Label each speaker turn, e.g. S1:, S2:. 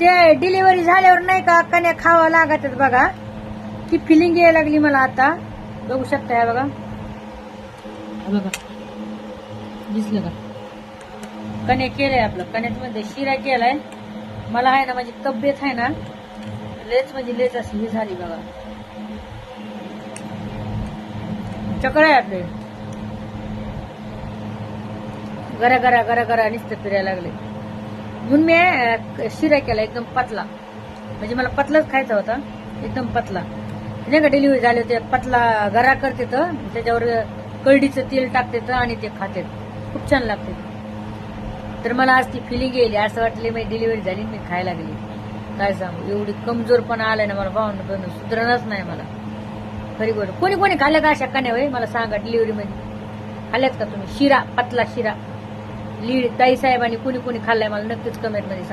S1: ते डिलिव्हरी झाल्यावर नाही का कण्या खावा लागत बघा. ती फिलिंग यायला लागली मला आता. बघू शकता बघा. बघा. दिसलं का? कने केलंय आपलं. कण्यात मध्ये शिरा केलाय. मला आहे ना माझी तब्येत आहे ना लेच म्हणजे लेच अशी ही झाली बघा. चक्र आहे आपले. गरा गरा गरा गरा नुसतं फिरायला लागले. म्हणून मी शिरा केला एकदम पतला. म्हणजे मला पतलाच खायचा होता एकदम पतला. नाही का डिलिव्हरी झाली होती पतला गरा करते तर त्याच्यावर कळडीचं तेल टाकते तर आणि ते खाते. खूप छान लागते. तर मला आज ती फिलिंग येईल असं वाटले मी डिलिव्हरी झाली मी खायला गेली काय सांगू एवढी कमजोरपणा आलाय ना मला भावना पण सुधरणच नाही मला. खरी गोष्ट. कोणी कोणी खाल्ल्या का अशा नाही होय मला सांगा डिलिव्हरी मध्ये. खाल्ल्यात का तुम्ही? शिरा पतला शिरा. लीड ताई कुणी कुणी कोणी खाल्लाय मला नक्कीच कमेंटमध्ये सांगा.